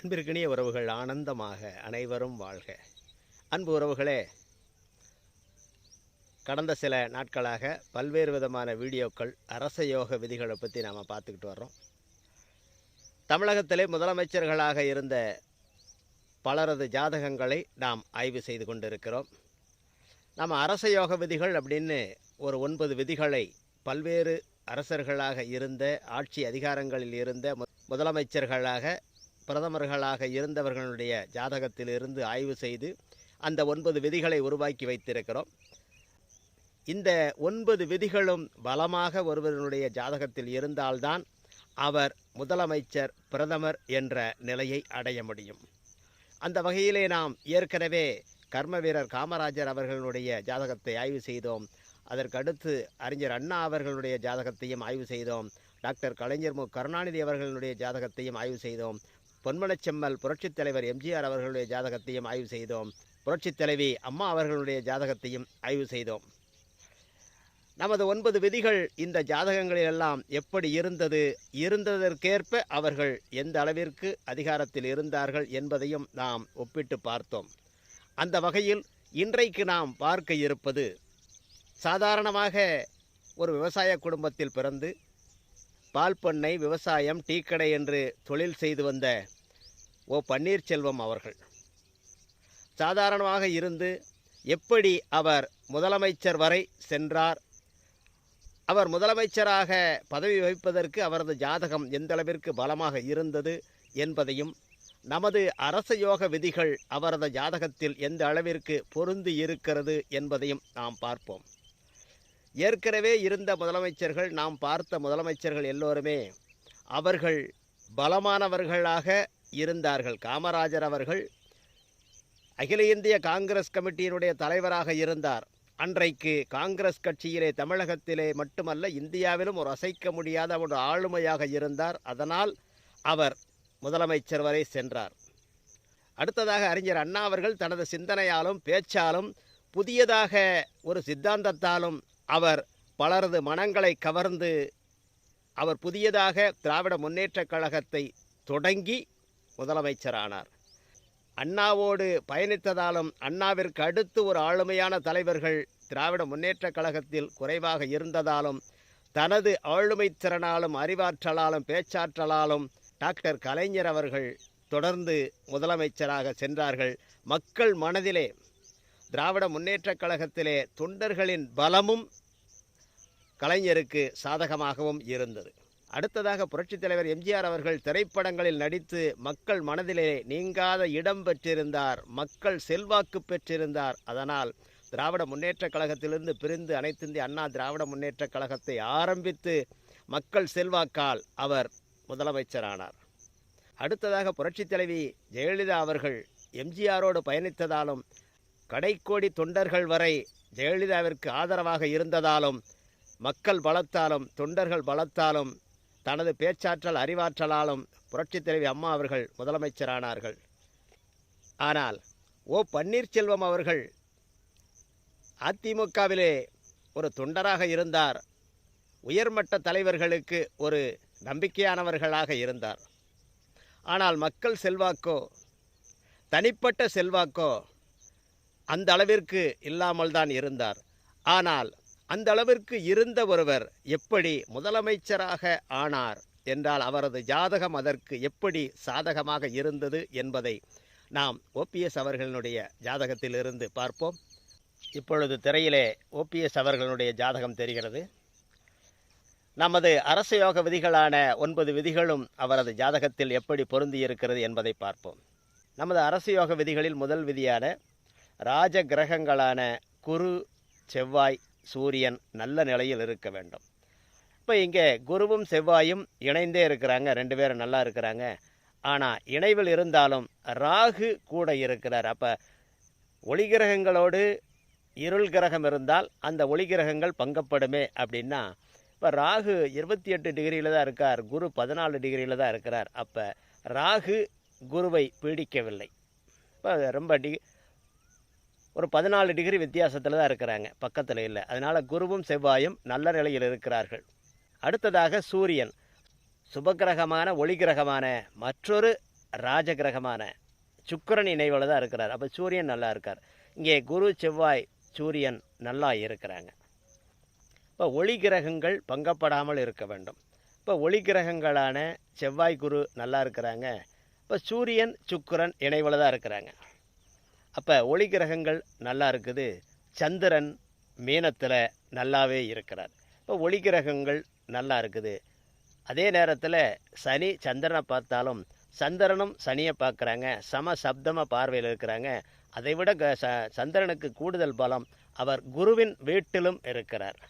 அன்பிற்கினிய உறவுகள் ஆனந்தமாக அனைவரும் வாழ்க. அன்பு உறவுகளே கடந்த சில நாட்களாக பல்வேறு விதமான வீடியோக்கள் அரச யோக விதிகளை பற்றி நாம் பார்த்துக்கிட்டு வர்றோம். தமிழகத்திலே முதலமைச்சர்களாக இருந்த பலரது ஜாதகங்களை நாம் ஆய்வு செய்து கொண்டிருக்கிறோம். நம்ம அரச யோக விதிகள் அப்படின்னு ஒரு ஒன்பது விதிகளை பல்வேறு அரசர்களாக இருந்த ஆட்சி அதிகாரங்களில் இருந்த முதலமைச்சர்களாக பிரதமர்களாக இருந்தவர்களுடைய ஜாதகத்திலிருந்து ஆய்வு செய்து அந்த ஒன்பது விதிகளை உருவாக்கி வைத்திருக்கிறோம். இந்த ஒன்பது விதிகளும் பலமாக ஒருவருடைய ஜாதகத்தில் இருந்தால்தான் அவர் முதலமைச்சர் பிரதமர் என்ற நிலையை அடைய முடியும். அந்த வகையிலே நாம் ஏற்கனவே கர்ம வீரர் காமராஜர் அவர்களுடைய ஜாதகத்தை ஆய்வு செய்தோம். அதற்கடுத்து அறிஞர் அண்ணா அவர்களுடைய ஜாதகத்தையும் ஆய்வு செய்தோம். டாக்டர் கலைஞர் மு. கருணாநிதி அவர்களுடைய ஜாதகத்தையும் ஆய்வு செய்தோம். பொன்மனச்செம்மல் புரட்சித் தலைவர் எம்ஜிஆர் அவர்களுடைய ஜாதகத்தையும் ஆய்வு செய்தோம். புரட்சித் தலைவி அம்மா அவர்களுடைய ஜாதகத்தையும் ஆய்வு செய்தோம். நமது ஒன்பது விதிகள் இந்த ஜாதகங்களிலெல்லாம் எப்படி இருந்தது இருந்ததற்கேற்ப அவர்கள் எந்த அளவிற்கு அதிகாரத்தில் இருந்தார்கள் என்பதையும் நாம் ஒப்பிட்டு பார்த்தோம். அந்த வகையில் இன்றைக்கு நாம் பார்க்க இருப்பது சாதாரணமாக ஒரு விவசாய குடும்பத்தில் பிறந்து பால் பண்ணை விவசாயம் டீக்கடை என்று தொழில் செய்து வந்த ஓ பன்னீர்செல்வம் அவர்கள். சாதாரணமாக இருந்து எப்படி அவர் முதலமைச்சர் வரை சென்றார்? அவர் முதலமைச்சராக பதவி வகிப்பதற்கு அவரது ஜாதகம் எந்தளவிற்கு பலமாக இருந்தது என்பதையும் நமது அரச யோக விதிகள் அவரது ஜாதகத்தில் எந்த அளவிற்கு பொருந்தி இருக்கிறது என்பதையும் நாம் பார்ப்போம். ஏற்கனவே இருந்த முதலமைச்சர்கள் நாம் பார்த்த முதலமைச்சர்கள் எல்லோருமே அவர்கள் பலமானவர்களாக இருந்தார்கள். காமராஜர் அவர்கள் அகில இந்திய காங்கிரஸ் கமிட்டியினுடைய தலைவராக இருந்தார். அன்றைக்கு காங்கிரஸ் கட்சியிலே தமிழகத்திலே மட்டுமல்ல இந்தியாவிலும் ஒரு அசைக்க முடியாத ஒரு ஆளுமையாக இருந்தார். அதனால் அவர் முதலமைச்சர் வரை சென்றார். அடுத்ததாக அறிஞர் அண்ணா அவர்கள் தனது சிந்தனையாலும் பேச்சாலும் புதியதாக ஒரு சித்தாந்தத்தாலும் அவர் பலரது மனங்களை கவர்ந்து அவர் புதியதாக திராவிட முன்னேற்றக் கழகத்தை தொடங்கி முதலமைச்சரானார். அண்ணாவோடு பயணித்ததாலும் அண்ணாவிற்கு அடுத்து ஒரு ஆளுமையான தலைவர்கள் திராவிட முன்னேற்றக் கழகத்தில் குறைவாக இருந்ததாலும் தனது ஆளுமை திறனாலும் அறிவாற்றலாலும் பேச்சாற்றலாலும் டாக்டர் கலைஞர் அவர்கள் தொடர்ந்து முதலமைச்சராக சென்றார்கள். மக்கள் மனதிலே திராவிட முன்னேற்றக் கழகத்திலே தொண்டர்களின் பலமும் கலைஞருக்கு சாதகமாகவும் இருந்தது. அடுத்ததாக புரட்சித் தலைவர் எம்ஜிஆர் அவர்கள் திரைப்படங்களில் நடித்து மக்கள் மனதிலே நீங்காத இடம் பெற்றிருந்தார் மக்கள் செல்வாக்கு பெற்றிருந்தார். அதனால் திராவிட முன்னேற்றக் கழகத்திலிருந்து பிரிந்து அனைத்திந்திய அண்ணா திராவிட முன்னேற்றக் கழகத்தை ஆரம்பித்து மக்கள் செல்வாக்கால் அவர் முதலமைச்சரானார். அடுத்ததாக புரட்சித் தலைவி ஜெயலலிதா அவர்கள் எம்ஜிஆரோடு பயணித்ததாலும் கடைக்கோடி தொண்டர்கள் வரை ஜெயலலிதாவிற்கு ஆதரவாக இருந்ததாலும் மக்கள் பலத்தாலும் தொண்டர்கள் பலத்தாலும் தனது பேச்சாற்றல் அறிவாற்றலாலும் புரட்சித் தலைவி அம்மா அவர்கள் முதலமைச்சரானார்கள். ஆனால் ஓ பன்னீர்செல்வம் அவர்கள் அதிமுகவிலே ஒரு தொண்டராக இருந்தார். உயர்மட்ட தலைவர்களுக்கு ஒரு நம்பிக்கையானவர்களாக இருந்தார். ஆனால் மக்கள் செல்வாக்கோ தனிப்பட்ட செல்வாக்கோ அந்த அளவிற்கு இல்லாமல் தான் இருந்தார். ஆனால் அந்த அளவிற்கு இருந்த ஒருவர் எப்படி முதலமைச்சராக ஆனார் என்றால் அவரது ஜாதகம் அதற்கு எப்படி சாதகமாக இருந்தது என்பதை நாம் ஓபிஎஸ் அவர்களினுடைய ஜாதகத்திலிருந்து பார்ப்போம். இப்பொழுது திரையிலே ஓபிஎஸ் அவர்களுடைய ஜாதகம் தெரிகிறது. நமது அரச யோக விதிகளான ஒன்பது விதிகளும் அவரது ஜாதகத்தில் எப்படி பொருந்தியிருக்கிறது என்பதை பார்ப்போம். நமது அரசு யோக விதிகளில் முதல் விதியான ராஜ கிரகங்களான குரு செவ்வாய் சூரியன் நல்ல நிலையில் இருக்க வேண்டும். இப்போ இங்கே குருவும் செவ்வாயும் இணைந்தே இருக்கிறாங்க. ரெண்டு பேரும் நல்லா இருக்கிறாங்க. ஆனால் இணைவில் இருந்தாலும் ராகு கூட இருக்கிறார். அப்போ ஒளி கிரகங்களோடு இருள் கிரகம் இருந்தால் அந்த ஒளி கிரகங்கள் பங்கப்படுமே அப்படின்னா இப்போ ராகு இருபத்தி எட்டு டிகிரியில் தான் இருக்கார். குரு பதினாலு டிகிரியில் தான் இருக்கிறார். அப்போ ராகு குருவை பீடிக்கவில்லை. இப்போ ரொம்ப டி ஒரு பதினாலு டிகிரி வித்தியாசத்தில் தான் இருக்கிறாங்க பக்கத்தில் இல்லை. அதனால் குருவும் செவ்வாயும் நல்ல நிலையில் இருக்கிறார்கள். அடுத்ததாக சூரியன் சுபகிரகமான ஒளி கிரகமான மற்றொரு ராஜகிரகமான சுக்கிரன் இணைவில் தான் இருக்கிறார். அப்போ சூரியன் நல்லா இருக்கார். இங்கே குரு செவ்வாய் சூரியன் நல்லா இருக்கிறாங்க. இப்போ ஒளி கிரகங்கள் பங்கப்படாமல் இருக்க வேண்டும். இப்போ ஒளி கிரகங்களான செவ்வாய் குரு நல்லா இருக்கிறாங்க. இப்போ சூரியன் சுக்கரன் இணைவில் தான் இருக்கிறாங்க. அப்போ ஒளி கிரகங்கள் நல்லா இருக்குது. சந்திரன் மீனத்தில் நல்லாவே இருக்கிறார். இப்போ ஒளி கிரகங்கள் நல்லா இருக்குது. அதே நேரத்தில் சனி சந்திரனை பார்த்தாலும் சந்திரனும் சனியை பார்க்குறாங்க. சம சப்தமாக பார்வையில் இருக்கிறாங்க. அதை விட க- ச- சந்திரனுக்கு கூடுதல் பலம் அவர் குருவின் வீட்டிலும் இருக்கிறார்.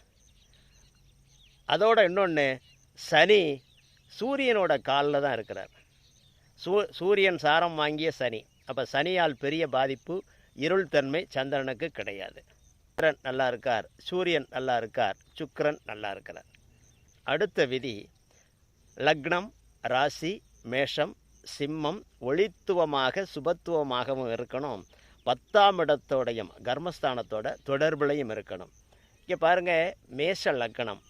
அதோட இன்னொன்று சனி சூரியனோட காலில் தான் இருக்கிறார். சூ சூரியன் சாரம் வாங்கிய சனி. அப்போ சனியால் பெரிய பாதிப்பு இருள் தன்மை சந்திரனுக்கு கிடையாது. சந்திரன் நல்லா இருக்கார் சூரியன் நல்லா இருக்கார் சுக்கரன் நல்லா இருக்கிறார். அடுத்த விதி லக்னம் ராசி மேஷம் சிம்மம் ஒளித்துவமாக சுபத்துவமாகவும் இருக்கணும். பத்தாம் இடத்தோடையும் கர்மஸ்தானத்தோட தொடர்புலையும் இருக்கணும். இங்கே பாருங்க மேஷ லக்னம்.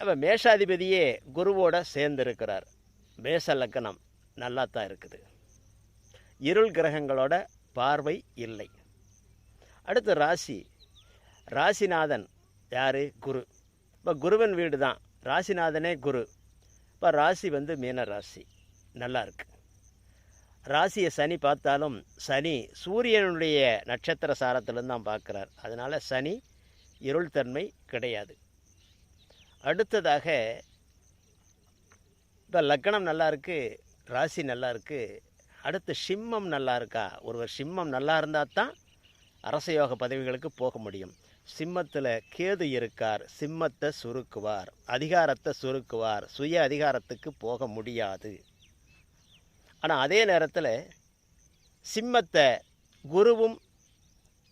அப்போ மேஷாதிபதியே குருவோட சேர்ந்திருக்கிறார். மேஷ லக்னம். நல்லா தான் இருக்குது. இருள் கிரகங்களோட பார்வை இல்லை. அடுத்து ராசி. ராசிநாதன் யார்? குரு. இப்போ குருவன் வீடு தான் ராசிநாதனே குரு. இப்போ ராசி வந்து மீன ராசி. நல்லா இருக்கு. ராசியை சனி பார்த்தாலும் சனி சூரியனுடைய நட்சத்திர சாரத்திலேருந்து தான் பார்க்குறார். அதனால் சனி இருள் தன்மை கிடையாது. அடுத்ததாக இப்போ லக்கணம் நல்லா இருக்குது ராசி நல்லா இருக்குது அடுத்து சிம்மம் நல்லா இருக்கா? ஒருவர் சிம்மம் நல்லா இருந்தால் தான் அரசயோக பதவிகளுக்கு போக முடியும். சிம்மத்தில் கேது இருக்கார். சிம்மத்தை சுருக்குவார். அதிகாரத்தை சுருக்குவார். சுய அதிகாரத்துக்கு போக முடியாது. ஆனால் அதே நேரத்தில் சிம்மத்தை குருவும்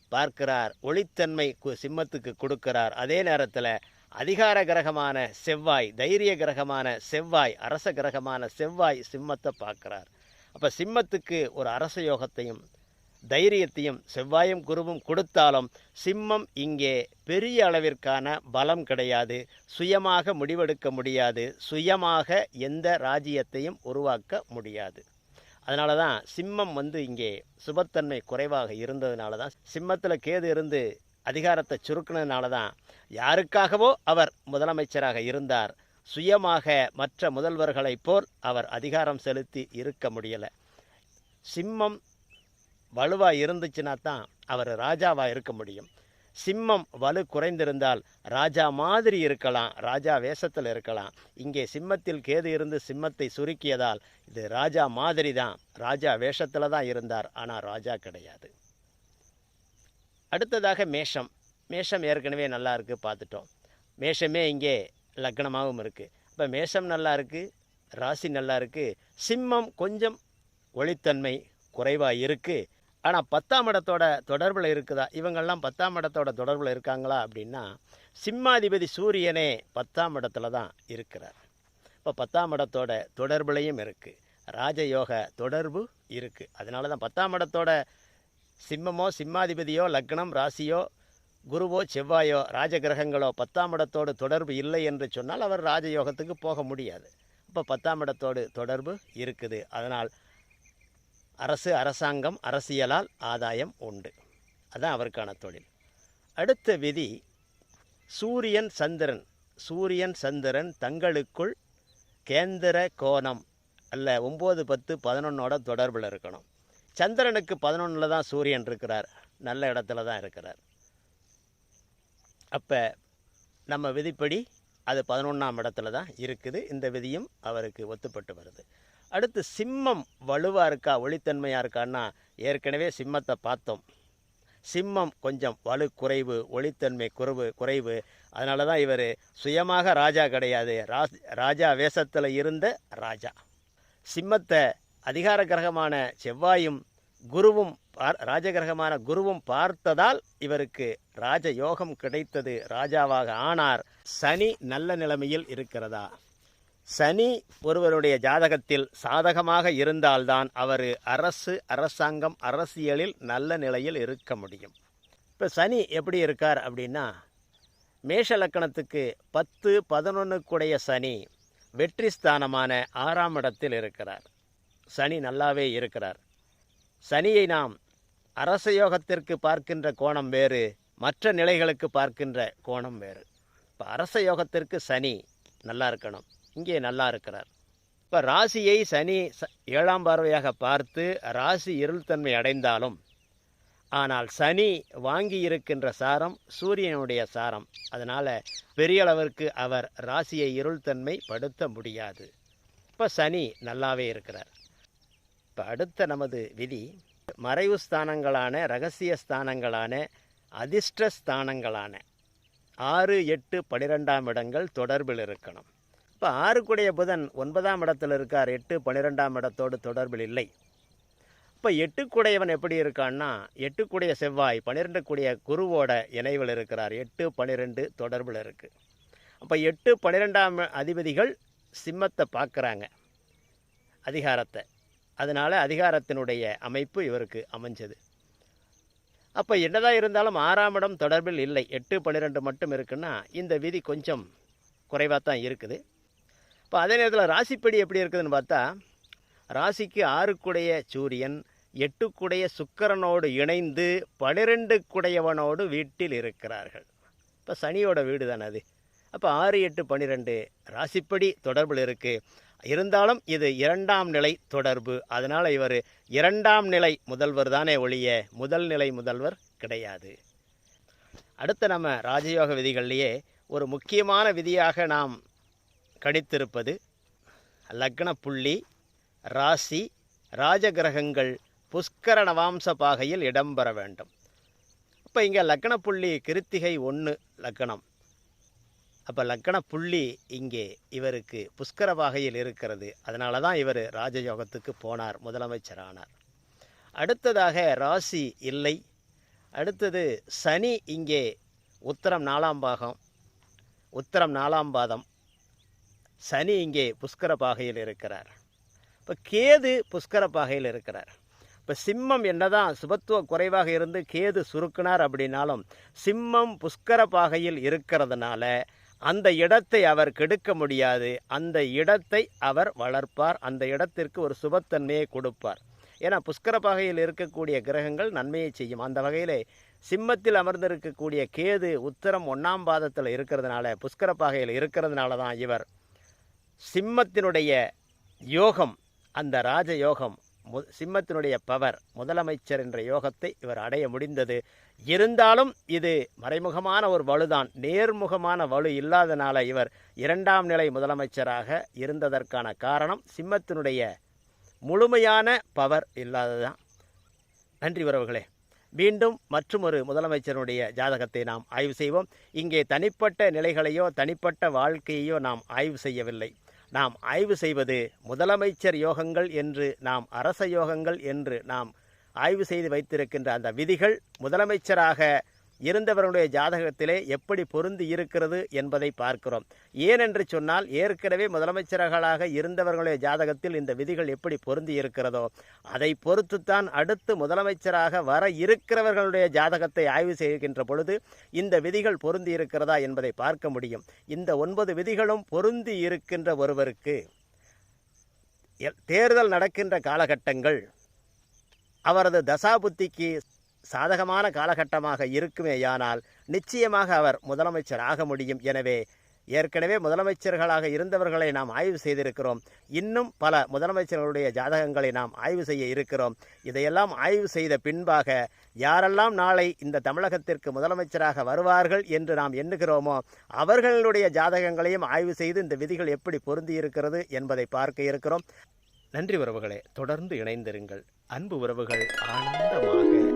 பார்க்கிறார். ஒளித்தன்மை கு- சிம்மத்துக்கு கொடுக்கிறார். அதே நேரத்தில் அதிகார கிரகமான செவ்வாய் தைரிய கிரகமான செவ்வாய் அரச கிரகமான செவ்வாய் சிம்மத்தை பார்க்குறார். அப்போ சிம்மத்துக்கு ஒரு அரச யோகத்தையும் தைரியத்தையும் செவ்வாயும் குருவும் கொடுத்தாலும் சிம்மம் இங்கே பெரிய அளவிற்கான பலம் கிடையாது. சுயமாக முடிவெடுக்க முடியாது. சுயமாக எந்த ராஜ்யத்தையும் உருவாக்க முடியாது. அதனால தான் சிம்மம் வந்து இங்கே சுபத்தன்மை குறைவாக இருந்ததுனால தான் சிம்மத்தில் கேது இருந்து அதிகாரத்தை சுருக்கினதுனால தான் யாருக்காகவோ அவர் முதலமைச்சராக இருந்தார். சுயமாக மற்ற முதல்வர்களைப் போல் அவர் அதிகாரம் செலுத்தி இருக்க முடியலை. சிம்மம் வலுவாக இருந்துச்சுன்னா தான் அவர் ராஜாவாக இருக்க முடியும். சிம்மம் வலு குறைந்திருந்தால் ராஜா மாதிரி இருக்கலாம் ராஜா வேஷத்தில் இருக்கலாம். இங்கே சிம்மத்தில் கேது இருந்து சிம்மத்தை சுருக்கியதால் இது ராஜா மாதிரி தான் ராஜா வேஷத்தில் தான் இருந்தார். ஆனால் ராஜா கிடையாது. அடுத்ததாக மேஷம். மேஷம் ஏற்கனவே நல்லா இருக்குது பார்த்துட்டோம். மேஷமே இங்கே லக்னமாகவும் இருக்குது இப்போ மேஷம் நல்லா இருக்குது ராசி நல்லா இருக்குது சிம்மம் கொஞ்சம் ஒளித்தன்மை குறைவாக இருக்குது ஆனால் பத்தாம் இடத்தோட தொடர்பில் இருக்குதா? இவங்கள்லாம் பத்தாம் இடத்தோட தொடர்பில் இருக்காங்களா அப்படின்னா சிம்மாதிபதி சூரியனே பத்தாம் இடத்துல தான் இருக்கிறார். இப்போ பத்தாம் இடத்தோட தொடர்புலையும் இருக்குது ராஜயோக தொடர்பு இருக்குது அதனால தான் பத்தாம் இடத்தோட சிம்மமோ சிம்மாதிபதியோ லக்னம் ராசியோ குருவோ செவ்வாயோ ராஜகிரகங்களோ பத்தாம் இடத்தோடு தொடர்பு இல்லை என்று சொன்னால் அவர் ராஜயோகத்துக்கு போக முடியாது. அப்போ பத்தாம் இடத்தோடு தொடர்பு இருக்குது. அதனால் அரசு அரசாங்கம் அரசியலால் ஆதாயம் உண்டு. அதான் அவருக்கான தொழில். அடுத்த விதி சூரியன் சந்திரன். சூரியன் சந்திரன் தங்களுக்குள் கேந்திர கோணம் அல்ல ஒம்பது பத்து பதினொன்னோட தொடர்பில் இருக்கணும். சந்திரனுக்கு பதினொன்றில் தான் சூரியன் இருக்கிறார். நல்ல இடத்துல தான் இருக்கிறார். அப்போ நம்ம விதிப்படி அது பதினொன்றாம் இடத்துல தான் இருக்குது. இந்த விதியும் அவருக்கு ஒத்துப்பட்டு வருது. அடுத்து சிம்மம் வலுவாக இருக்கா ஒளித்தன்மையாக இருக்கான்னா ஏற்கனவே சிம்மத்தை பார்த்தோம். சிம்மம் கொஞ்சம் வலு குறைவு ஒளித்தன்மை குறைவு குறைவு. அதனால தான் இவர் சுயமாக ராஜா கிடையாது. ராஜ் ராஜா வேஷத்தில் இருந்த ராஜா. சிம்மத்தை அதிகார கிரகமான செவ்வாயும் குருவும் ராஜகிரகமான குருவும் பார்த்ததால் இவருக்கு ராஜ யோகம் கிடைத்தது. ராஜாவாக ஆனார். சனி நல்ல நிலைமையில் இருக்கிறதா? சனி ஒருவருடைய ஜாதகத்தில் சாதகமாக இருந்தால்தான் அவர் அரசு அரசாங்கம் அரசியலில் நல்ல நிலையில் இருக்க முடியும். இப்போ சனி எப்படி இருக்கார் அப்படின்னா மேஷ லக்கணத்துக்கு பத்து பதினொன்றுக்குடைய சனி வெற்றி ஸ்தானமான ஆறாம் இடத்தில் இருக்கிறார். சனி நல்லாவே இருக்கிறார். சனியை நாம் அரச யோகத்திற்கு பார்க்கின்ற கோணம் வேறு மற்ற நிலைகளுக்கு பார்க்கின்ற கோணம் வேறு. இப்போ அரச யோகத்திற்கு சனி நல்லா இருக்கணும். இங்கே நல்லா இருக்கிறார். இப்போ ராசியை சனி ச- ஏழாம் பார்வையாக பார்த்து ராசி இருள்தன்மை அடைந்தாலும் ஆனால் சனி வாங்கி இருக்கின்ற சாரம் சூரியனுடைய சாரம். அதனால் பெரிய அளவிற்கு அவர் ராசியை இருள்தன்மை படுத்த முடியாது. இப்போ சனி நல்லாவே இருக்கிறார். இப்போ அடுத்த நமது விதி மறைவு ஸ்தானங்களான ரகசிய ஸ்தானங்களான அதிர்ஷ்ட ஸ்தானங்களான. ஆறு எட்டு பன்னிரெண்டாம் இடங்கள் தொடர்பில் இருக்கணும். இப்போ ஆறுக்குடைய புதன் ஒன்பதாம் இடத்தில் இருக்கார். எட்டு பன்னிரெண்டாம் இடத்தோடு தொடர்பில் இல்லை. இப்போ எட்டுக்குடையவன் எப்படி இருக்கான்னா எட்டுக்குடைய செவ்வாய் பன்னிரெண்டு கூடிய குருவோட இணைவில் இருக்கிறார். எட்டு பன்னிரெண்டு தொடர்பில் இருக்குது அப்போ எட்டு பன்னிரெண்டாம் அதிபதிகள் சிம்மத்தை பார்க்குறாங்க. அதிகாரத்தை. அதனால் அதிகாரத்தினுடைய அமைப்பு இவருக்கு அமைஞ்சது. அப்போ என்னதான் இருந்தாலும் ஆறாம் இடம் தொடர்பில் இல்லை. எட்டு பன்னிரெண்டு மட்டும் இருக்குன்னா இந்த விதி கொஞ்சம் குறைவாக தான் இருக்குது. இப்போ அதே நேரத்தில் ராசிப்படி எப்படி இருக்குதுன்னு பார்த்தா ராசிக்கு ஆறுக்குடைய சூரியன் எட்டுக்குடைய சுக்கரனோடு இணைந்து பனிரெண்டு குடையவனோடு வீட்டில் இருக்கிறார்கள். இப்போ சனியோட வீடு தானே அது. அப்போ ஆறு எட்டு பன்னிரெண்டு ராசிப்படி தொடர்பில் இருக்குது இருந்தாலும் இது இரண்டாம் நிலை தொடர்பு. அதனால் இவர் இரண்டாம் நிலை முதல்வர் தானே ஒழிய முதல் நிலை முதல்வர் கிடையாது. அடுத்து நம்ம ராஜயோக விதிகள்லேயே ஒரு முக்கியமான விதியாக நாம் கணித்திருப்பது லக்ன புள்ளி ராசி ராஜகிரகங்கள் புஷ்கர நவாம்ச பாகையில் இடம்பெற வேண்டும். இப்போ இங்கே லக்ன புள்ளி கிருத்திகை ஒன்று லக்னம். அப்போ லக்கண புள்ளி இங்கே இவருக்கு புஷ்கர பாகையில் இருக்கிறது. அதனால தான் இவர் ராஜயோகத்துக்கு போனார் முதலமைச்சரானார். அடுத்ததாக ராசி இல்லை. அடுத்தது சனி இங்கே உத்தரம் நாலாம் பாகம் உத்தரம் நாலாம் பாதம். சனி இங்கே புஷ்கர பாகையில் இருக்கிறார். இப்போ கேது புஷ்கர பாகையில் இருக்கிறார். இப்போ சிம்மம் என்னதான் சுபத்துவ குறைவாக இருந்து கேது சுருக்கினார் அப்படின்னாலும் சிம்மம் புஷ்கர பாகையில் இருக்கிறதுனால அந்த இடத்தை அவர் கெடுக்க முடியாது. அந்த இடத்தை அவர் வளர்ப்பார். அந்த இடத்திற்கு ஒரு சுபத்தன்மையை கொடுப்பார். ஏன்னா புஷ்கர பாகையில் இருக்கக்கூடிய கிரகங்கள் நன்மையை செய்யும். அந்த வகையிலே சிம்மத்தில் அமர்ந்திருக்கக்கூடிய கேது உத்தரம் ஒன்றாம் பாதத்தில் இருக்கிறதுனால புஷ்கர பாகையில் இருக்கிறதுனால தான் இவர் சிம்மத்தினுடைய யோகம் அந்த ராஜ யோகம் மு சிம்மத்தினுடைய பவர் முதலமைச்சர் என்ற யோகத்தை இவர் அடைய முடிந்தது. இருந்தாலும் இது மறைமுகமான ஒரு வலுதான். நேர்முகமான வலு இல்லாதனால இவர் இரண்டாம் நிலை முதலமைச்சராக இருந்ததற்கான காரணம் சிம்மத்தினுடைய முழுமையான பவர் இல்லாததான் நன்றி உறவுகளே. மீண்டும் மற்றும் ஒரு முதலமைச்சருடைய ஜாதகத்தை நாம் ஆய்வு செய்வோம். இங்கே தனிப்பட்ட நிலைகளையோ தனிப்பட்ட வாழ்க்கையையோ நாம் ஆய்வு செய்யவில்லை. நாம் ஆய்வு செய்வது முதலமைச்சர் யோகங்கள் என்று நாம் அரச யோகங்கள் என்று நாம் ஆய்வு செய்து வைத்திருக்கின்ற அந்த விதிகள் முதலமைச்சராக இருந்தவர்களுடைய ஜாதகத்திலே எப்படி பொருந்தி இருக்கிறது என்பதை பார்க்கிறோம். ஏனென்று சொன்னால் ஏற்கனவே முதலமைச்சர்களாக இருந்தவர்களுடைய ஜாதகத்தில் இந்த விதிகள் எப்படி பொருந்தி இருக்கிறதோ அதை பொறுத்துத்தான் அடுத்து முதலமைச்சராக வர இருக்கிறவர்களுடைய ஜாதகத்தை ஆய்வு செய்கின்ற பொழுது இந்த விதிகள் பொருந்தி இருக்கிறதா என்பதை பார்க்க முடியும். இந்த ஒன்பது விதிகளும் பொருந்தி இருக்கின்ற ஒருவருக்கு தேர்தல் நடக்கின்ற காலகட்டங்கள் அவரது தசாபுத்திக்கு சாதகமான காலகட்டமாக இருக்குமேயானால் நிச்சயமாக அவர் முதலமைச்சர் ஆக முடியும். எனவே ஏற்கனவே முதலமைச்சர்களாக இருந்தவர்களை நாம் ஆய்வு செய்திருக்கிறோம். இன்னும் பல முதலமைச்சர்களுடைய ஜாதகங்களை நாம் ஆய்வு செய்ய இருக்கிறோம். இதையெல்லாம் ஆய்வு செய்த பின்பாக யாரெல்லாம் நாளை இந்த தமிழகத்திற்கு முதலமைச்சராக வருவார்கள் என்று நாம் எண்ணுகிறோமோ அவர்களுடைய ஜாதகங்களையும் ஆய்வு செய்து இந்த விதிகள் எப்படி பொருந்தி இருக்கிறது என்பதை பார்க்க இருக்கிறோம். நன்றி உறவுகளே தொடர்ந்து இணைந்திருங்கள். அன்பு உறவுகள் ஆனந்தமாக